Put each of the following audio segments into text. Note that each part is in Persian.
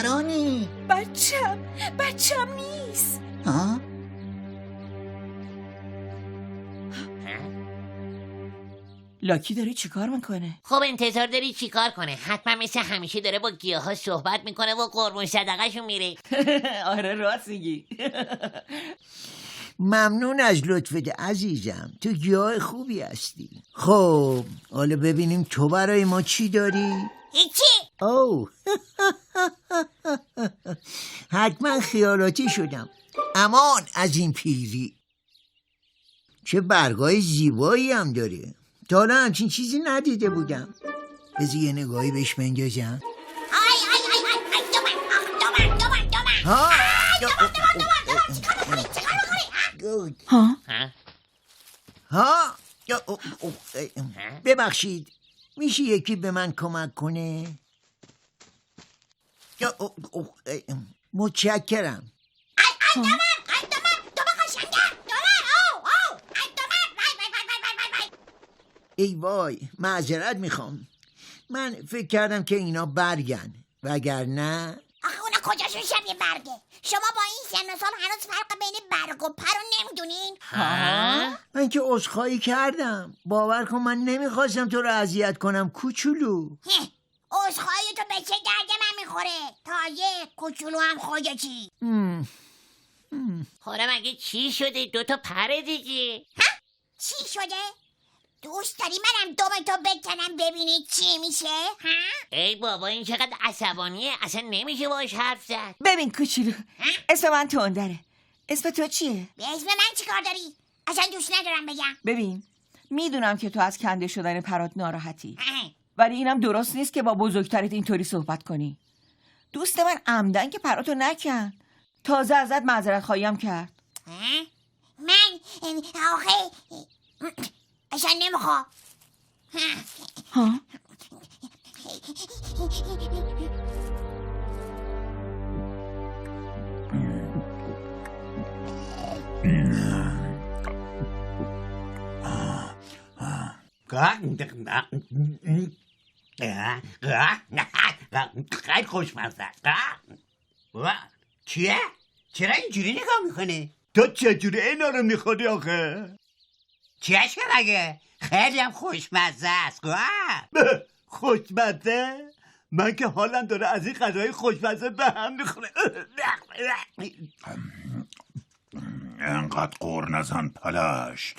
نگرانی؟ بچم بچم نیست. ها؟ لاکی داره چیکار می‌کنه؟ خب انتظار داری چیکار کنه؟ حتما مثل همیشه داره با گیاه ها صحبت می‌کنه و قربون صدقهشون میره. آره راست میگی. ممنون از لطفت عزیزم. تو گیاه خوبی هستی. خب حالا ببینیم تو برای ما چی داری؟ هیچی. او حتما خیالاتی شدم. امان از این پیری. چه برگای زیبایی هم داره. تا حالا همچین چیزی ندیده بودم. بذار یه نگاهی بهش بندازم. ها؟ ها؟ ببخشید. میشه یکی به من کمک کنه؟ یا- او- او- اه، متشکرم قشنگه دومن او او آی دومن وای وای وای وای وای وای ای وای معذرت می‌خوام من فکر کردم که اینا برگن وگرنه آخه اونا کجاشون شبیه برگه شما با این سن و سال هنوز فرق بین برگ و پر رو نمی‌دونین ها؟ من که عذرخواهی کردم باور کن من نمی‌خواستم تو رو اذیت کنم کوچولو عذرخواهی تو به چه درد من می‌خوره؟ تازه کوچولو هم خودتی. حالا مگه چی شده؟ دوتا پره دیگه. چی شده؟ دوست داری منم دوم تو بکنم ببینی چی میشه؟ ها؟ ای بابا این چقدر عصبانیه. اصلا نمیشه باش حرف زد. ببین کوچولو اسم من تندره اسم تو چیه؟ به اسم من چیکار داری؟ اصلا دوست ندارم بگم. ببین می‌دونم که تو از کنده شدن پرات ناراحتی. اه. ولی اینم درست نیست که با بزرگترت اینطوری صحبت کنی. دوست من عمدن که پراتو نکن. تازه ازت معذرت خواهیم کرد؟ من آخه اصلا نمیخوا ها؟ خیلی خوشمزه. وا، چیه؟ چرا اینجوری نگاه می‌کنی؟ تو چجوری اینا رو می‌خوری آخه؟ چیه مگه؟ خیلی هم خوشمزه است. خوشمزه؟ من که حالم داره از این غذای خوشمزه به هم می‌خوره انقدر قور نزن پلشت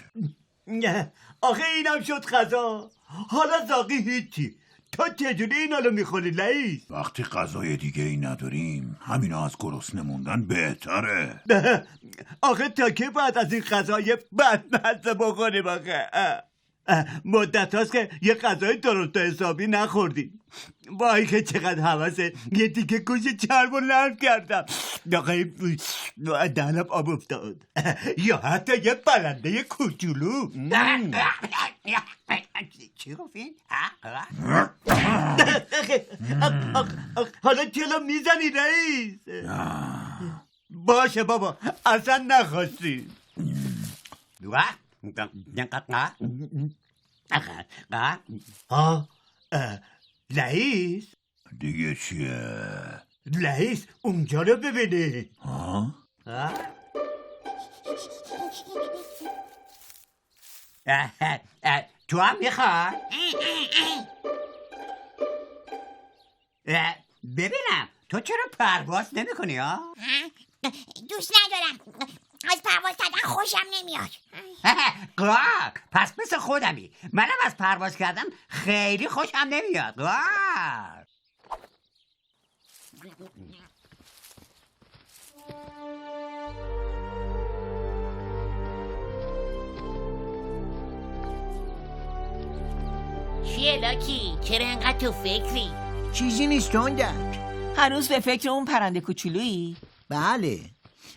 آخه اینم شد غذا. حالا زاقی هیچی. تو چجوری اینا رو می‌خوری لئیس؟ وقتی غذای دیگه ای نداریم همینا از گرسنه موندن بهتره. آخه تا که باید از این غذای بدمزه بخوریم آخه؟ مدت هاست که یه غذای درست حسابی نخوردیم وای که چقدر حوثه یه دیگه گوش چرم و نرم کردم. آخه دهنم آب افتاد. یا حتی یه پرنده کوچولو. چی گفتین؟ حالا چرا می‌زنی رئیس؟ باشه بابا اصلا نخواستی. وا. ها اه، رئیس دیگه چیه؟ رئیس اونجا رو ببینی ها؟ تو هم می‌خوای اه، ببینم تو چرا پرواز نمی کنی ها ها؟ دوست ندارم از پرواز کردن خوشم نمیاد. قاق پس مثل خودمی. منم از پرواز کردن خیلی خوشم نمیاد قاق چیه لاکی؟ چرا انقدر تو فکری؟ چیزی نیست تندک هنوز به فکر اون پرنده کوچولویی؟ بله.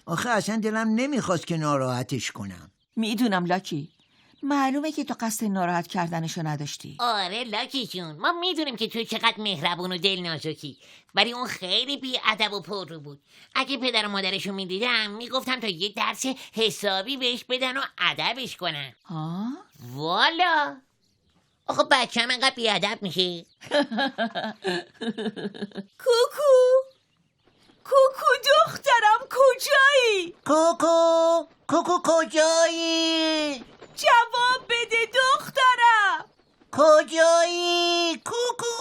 آخه اصلا دلم نمی‌خواست که ناراحتش کنم. می‌دونم لاکی. معلومه که تو قصد ناراحت کردنشو نداشتی. آره لاکی جون ما می‌دونیم که تو چقدر مهربون و دل نازکی ولی اون خیلی بی ادب و پر رو بود. اگه پدر و مادرشو می‌دیدم می‌گفتم تا یه درس حسابی بهش بدن و ادبش کنن. ها؟ والا. آخه بچه هم انقدر بی ادب میشه. کوکو! کوکو دخترم کجایی؟ کوکو کوکو کجایی؟ جواب بده دخترم. کجایی؟ کوکو.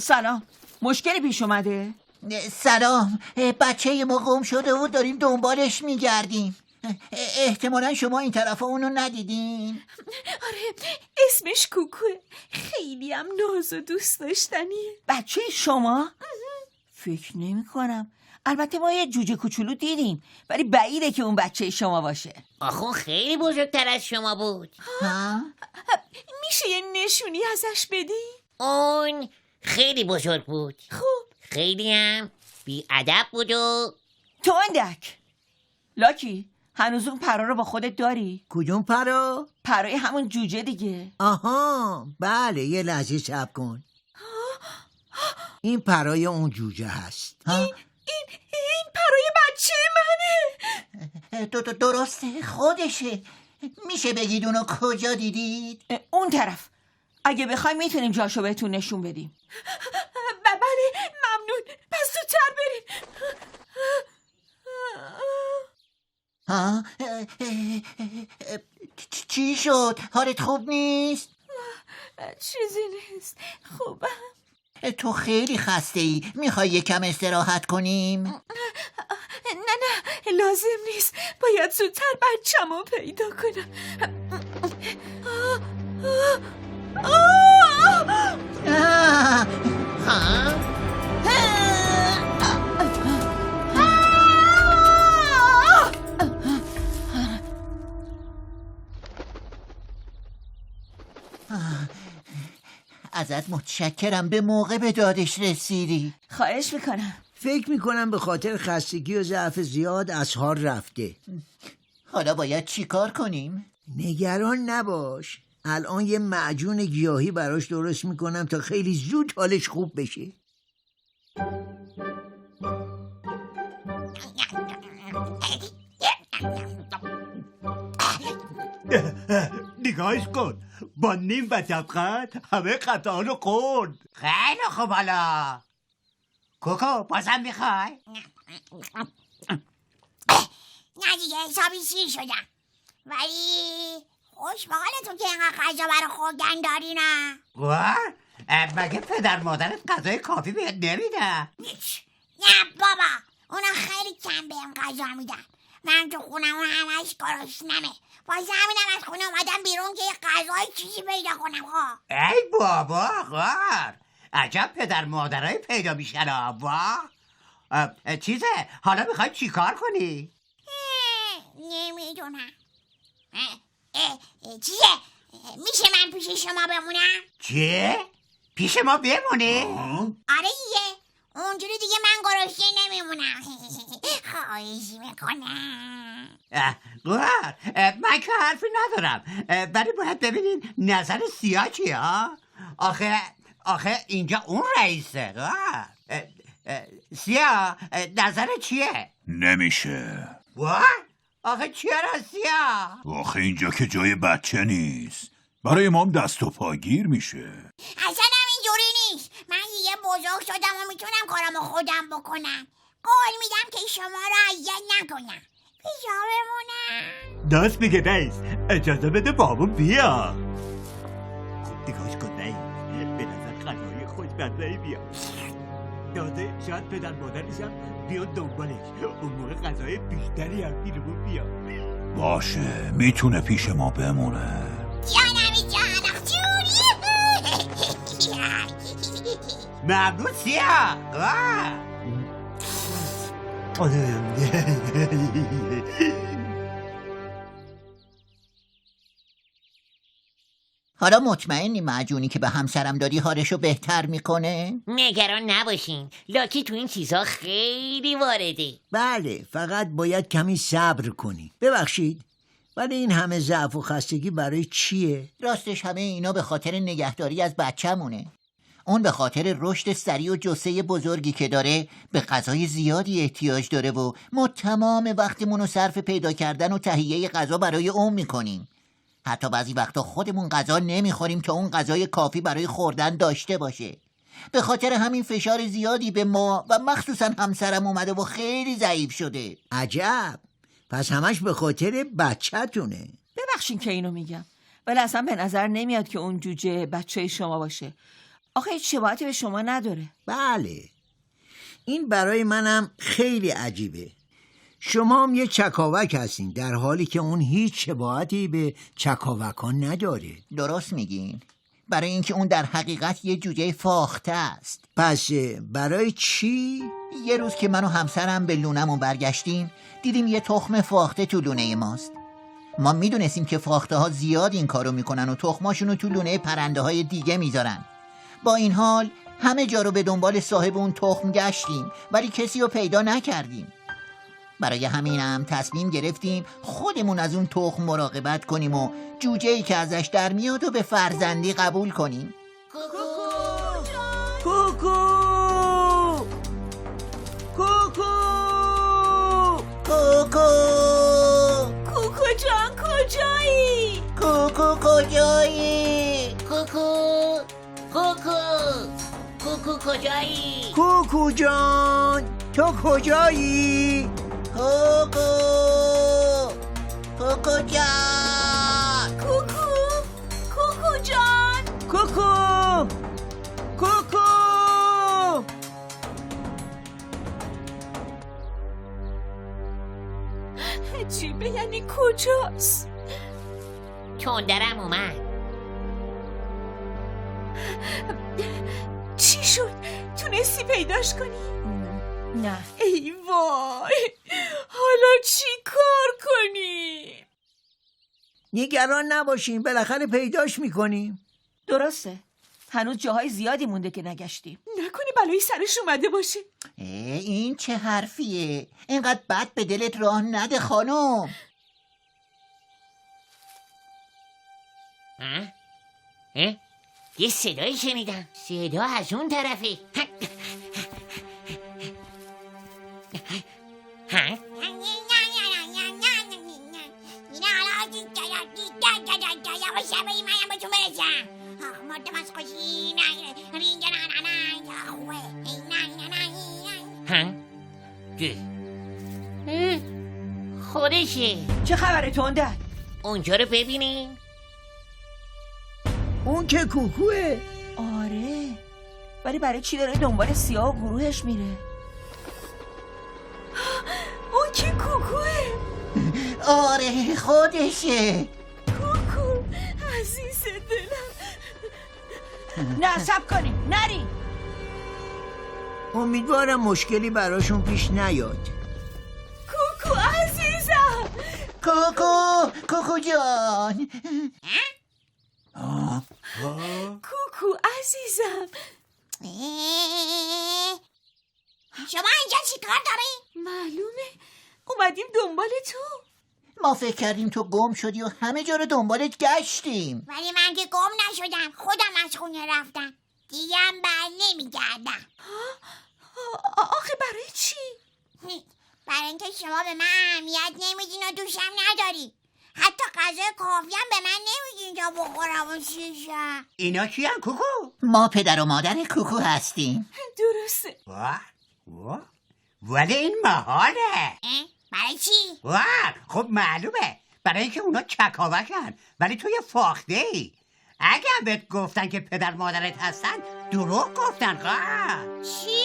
سلام. مشکلی پیش اومده؟ سلام. بچه ما گم شده و داریم دنبالش میگردیم. احتمالا شما این طرف اونو ندیدین. آره اسمش کوکوه. خیلی هم ناز و دوست داشتنیه. بچه شما؟ فکر نمی کنم البته ما یه جوجه کوچولو دیدیم ولی بعیده که اون بچه شما باشه آخه اون خیلی بزرگتر از شما بود ها؟ میشه یه نشونی ازش بدی؟ اون خیلی بزرگ بود خب خیلی هم بی ادب بود و تو اندک لاکی هنوز اون پرا رو با خودت داری؟ کدوم پرا؟ پرای همون جوجه دیگه آها بله یه لحظه سب کن این پرای اون جوجه هست ها؟ این این پرای بچه منه درسته خودشه میشه بگید اونو کجا دیدید؟ اون طرف اگه بخوای می‌تونیم جاشو بهتون نشون بدیم بله ممنون پس زودتر بریم ها؟ چی شد؟ حالت خوب نیست؟ چیزی نیست خوبم تو خیلی خسته ای می‌خوای یکم استراحت کنیم؟ نه نه لازم نیست باید زودتر بچم پیدا کنم آه! ها؟ ازت متشکرم به موقع به دادش رسیدی. خواهش می‌کنم. فکر می‌کنم به خاطر خستگی و ضعف زیاد از حال رفته. حالا باید چیکار کنیم؟ نگران نباش. الان یه معجون گیاهی براش درست می‌کنم تا خیلی زود حالش خوب بشه. نگاهش کن. با نیم و جبخت همه قطعه رو خورد خیلی خوب حالا. کوکو بازم می‌خوای؟ نه دیگه حسابی سیر شدم ولی خوش به حالتون که اینقدر غذا برا خوردن داری نه؟ مگه پدر مادرت غذای کافی بهت نمیدن نه بابا اونا خیلی کم بهم غذا میدن. من تو خونم اون همش گرسنمه. واسه همینم از خونه اومدم بیرون که یه غذای چیزی پیدا کنم ها ای بابا غار. عجب پدر مادرای پیدا میشن اه، چیزه؟ حالا می‌خوای چیکار کنی؟ نمی‌دونم. چیه؟ میشه من پیش شما بمونم؟ چیه؟ پیش ما بمونی؟ آره دیگه. اونجوری دیگه من گرسنه نمیمونم خواهش می‌کنم اه، من که حرفی ندارم ولی باید ببینین نظر سیاه چیه ها آخه آخه اینجا اون رئیسه غار اه، اه، سیاه اه، نظر چیه؟ نمیشه وای آخه چرا سیاه؟ آخه اینجا که جای بچه نیست برای مام دست و پاگیر میشه اصلا هم اینجوری نیست من دیگه بزرگ شدم و می‌تونم کارمو خودم بکنم. قول میدم که شما رو اذیت نکنم. پیشا بمونم دست میگه رئیس. اجازه بده بابا بیا نگاش کن رئیس. به نظر غذای خوشمزه بیاد. تازه شاید پدر مادرشم بیاد دنبالش. اون موقع غذای بیشتری هم بیرون بیاد. باشه می‌تونه پیش ما بمونه. جانمی جان آخ جوری سیاه واه. حالا مطمئنی معجونی که به همسرم دادی حالشو بهتر می‌کنه؟ نگران نباشین لاکی تو این چیزها خیلی وارده بله فقط باید کمی صبر کنی ببخشید ولی این همه ضعف و خستگی برای چیه؟ راستش همه اینا به خاطر نگهداری از بچه‌مونه اون به خاطر رشد سریع و جسه بزرگی که داره به غذای زیادی احتیاج داره و ما تمام وقتمون رو صرف پیدا کردن و تهیه غذا برای اون می‌کنیم. حتی بعضی وقتا خودمون غذا نمی‌خوریم که اون غذای کافی برای خوردن داشته باشه. به خاطر همین فشار زیادی به ما و مخصوصا همسرم اومده و خیلی ضعیف شده. عجب! پس همش به خاطر بچهتونه. ببخشین که اینو میگم. ولی اصلا به نظر نمیاد که اون جوجه بچه شما باشه. آخه هیچ شباهتی به شما نداره. بله. این برای منم خیلی عجیبه. شما هم یه چکاوک هستین در حالی که اون هیچ شباهتی به چکاوکان نداره. درست میگین. برای اینکه اون در حقیقت یه جوجه فاخته است. پس برای چی؟ یه روز که من و همسرم به لونمون برگشتیم دیدیم یه تخم فاخته تو لونه ماست. ما می‌دونستیم که فاخته ها زیاد این کارو می‌کنن و تخماشون رو تو لونه پرنده های دیگه می‌ذارن. با این حال همه جا رو به دنبال صاحب اون تخم گشتیم ولی کسی رو پیدا نکردیم. برای همینم تصمیم گرفتیم خودمون از اون تخم مراقبت کنیم و جوجه ای که ازش در میاد و به فرزندی قبول کنیم. کوکو! کوکو! کوکو! کوکو جان کجایی؟ کوکو کجایی؟ کجایی؟ کوکو جان تو کجایی؟ کوکو کوکو جان. کوکو کوکو جان. کوکو کوکو عجیبه یعنی کجاست؟ تندرم اومد. تونستی پیداش کنی؟ نه ای وای حالا چی کار کنی؟ نگران نباشین بالاخره پیداش می‌کنیم درسته هنوز جاهای زیادی مونده که نگشتیم نکنه بلایی سرش اومده باشه این چه حرفیه اینقدر بد به دلت راه نده خانم ها؟ اه؟ یه صدایی شنیدم صدا از اون طرفه خودشه چه خبره تندر اونجا رو ببینین اون که کوکوه. آره. ولی برای چی داره دنبال سیاه و گروهش میره؟ اون که کوکوه؟ آره خودشه. کوکو عزیز دلم. نه سب کنیم. نری. امیدوارم مشکلی براشون پیش نیاد. کوکو عزیزم. کوکو کوکو جان. کوکو عزیزم شما اینجا چیکار داری؟ معلومه. اومدیم دنبال تو. ما فکر کردیم تو گم شدی و همه جا رو دنبالت گشتیم. ولی من که گم نشدم. خودم از خونه رفتم. دیگه هم بر نمیگردم. آخه برای چی؟ برای اینکه شما به من اهمیت نمیدین و دوشم نداری. حتی غذای کافی هم به من نمیدین تا بخورم و شیشم اینا کی هم کوکو؟ ما پدر و مادر کوکو هستیم. درسته. واه واه ولی این محاله اه؟ برای چی؟ واه خب معلومه. برای اینکه اونا چکاوکن. ولی تو یه فاخته ای اگه هم بهت گفتن که پدر مادرت هستن دروغ گفتن خواهر چی؟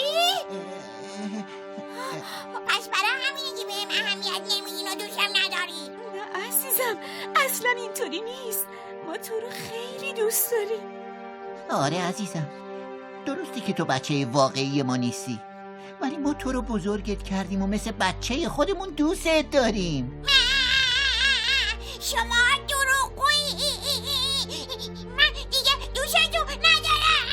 اصلا اینطوری نیست. ما تو رو خیلی دوست داریم. آره عزیزم. درسته که تو بچه واقعی ما نیستی. ولی ما تو رو بزرگت کردیم و مثل بچه خودمون دوستت داریم. شما دروغگویی. من دیگه دوستتون ندارم.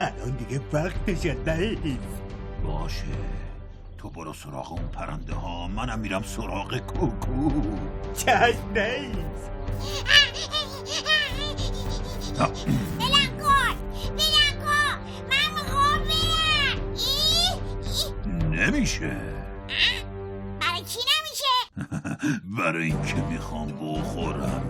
الان دیگه وقتشه نیست باشه. تو برو سراغ اون پرنده ها. منم میرم سراغ کوکو. چشم نیست. بلم کن بلم کن من می‌خوام برم. ای؟ ای؟ نمیشه. برای چی نمیشه؟ برای اینکه می‌خوام بخورم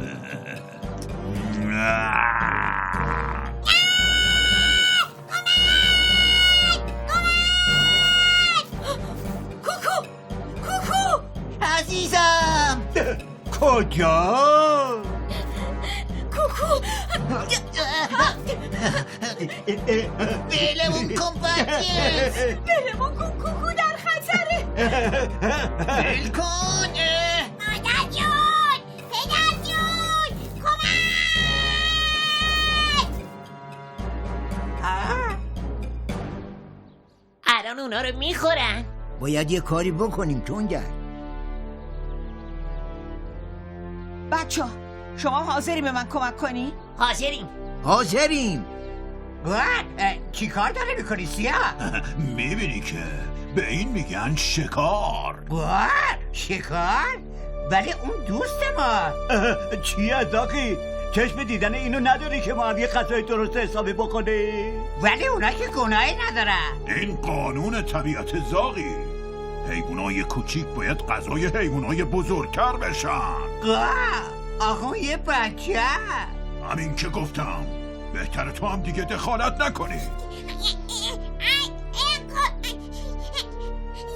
عزیزم. کجا؟ کوکو. بلمون کن بچه بلمون کن کوکو در خطره. بل کن. مادر جون. پدر جون. کمک. الان اونا رو می‌خورن. باید یه کاری بکنیم تونگر بچه شما حاضری به من کمک کنی؟ حاضریم. حاضریم. اه، چی کار داره می‌کنی سیاه؟ می‌بینی که به این میگن شکار. گوهر شکار؟ ولی اون دوست ما. چی از آقی؟ چشم دیدن اینو نداری که ما هم یه غذای درست حسابی بکنه ولی اونا که گناهی ندارن. این قانون طبیعت زاغی. حیوانای کوچیک باید غذای حیوانای بزرگتر بشن. آقا یه بچه. همین که گفتم. بهتر تو هم دیگه دخالت نکنی.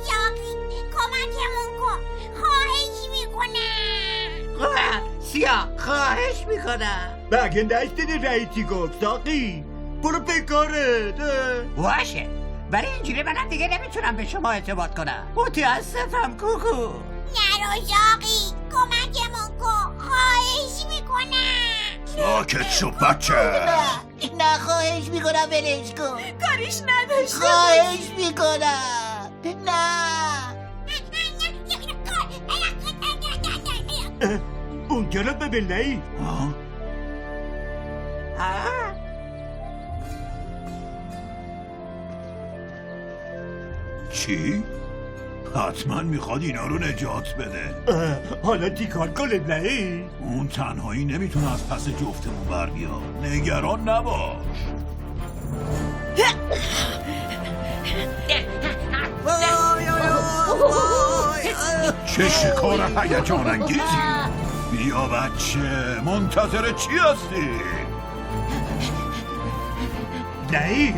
یاقی کمکمون کن خواهش می‌کنم. سیاه خواهش می‌کنم مگه نشتیدی رئیسی گفت ساقی. برو به کارت. باشه. ولی اینجوری منم دیگه نمی‌تونم به شما اعتماد کنم. متاسفم کوکو. نرو یاقی کمکمون کن. خواهش می‌کنم. ساکت شو بچه. نه خواهش می‌کنم ولش کن. کاریش نداشته خواهش می‌کنم. نه. اونجا رو ببین نی ها؟ چی؟ حتما می‌خواد اینا رو نجات بده. حالا چی کار کنیم نی اون تنهایی نمی‌تونه از پس جفتمون بر بیاد. نگران نباش. چه شکار هیجان انگیزی. بیا بچه منتظر چی هستی؟ نی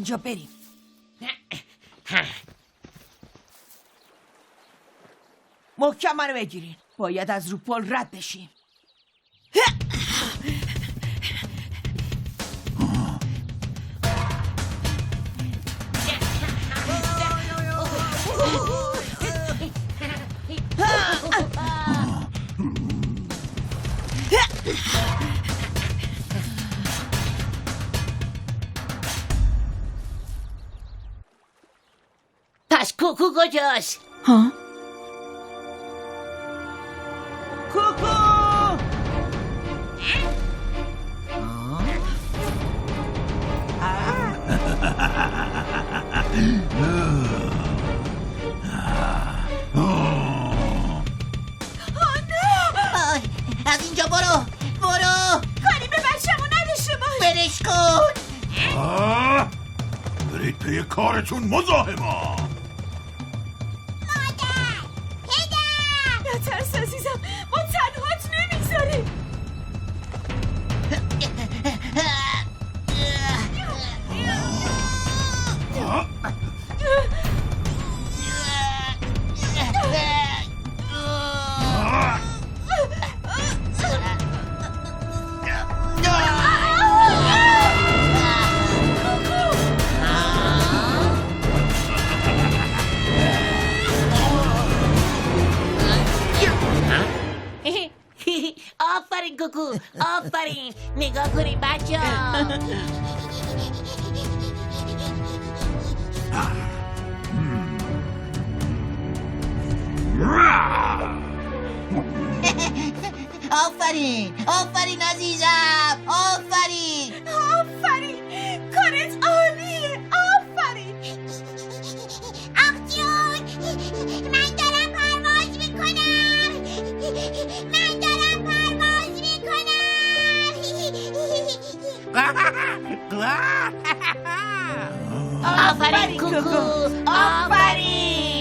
اینجا بریم محکم منو بگیرین باید از رو پل رد بشیم پس کوکو کجاست آفرین. آفرین عزیزم. آفرین. آفرین. کارت عالیه. آفرین. آخ جون من دارم پرواز می‌کنم. من دارم پرواز می‌کنم. آفرین کوکو آفرین.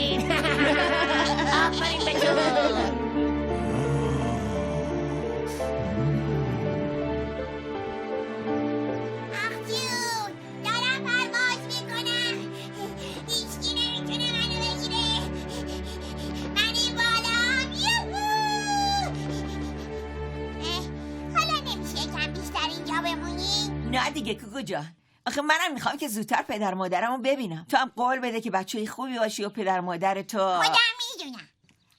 نه دیگه کوکو جان. آخه منم می‌خوام که زودتر پدر مادرمو ببینم. تو هم قول بده که بچه خوبی باشی و پدر مادر تو. خودم می‌دونم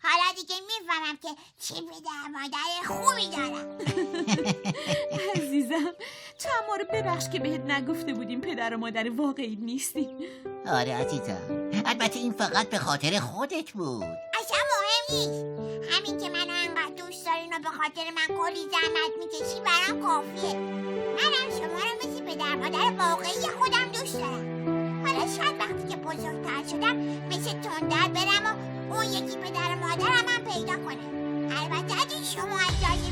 حالا دیگه می‌فهمم که چه پدر مادر خوبی دارم. عزیزم تو هم ما رو ببخش که بهت نگفته بودیم پدر و مادر واقعی نیستیم آره عزیزم. البته این فقط به خاطر خودت بود. اصلا مهم نیست. همین که منو به خاطر من کلی زحمت می‌کشی برام کافیه. منم شما رو مثل پدر مادر واقعی خودم دوست دارم. حالا شاید وقتی که بزرگتر شدم مثل تندر برم و اون یکی پدر مادرم هم پیدا کنه. البته اگه شما از جای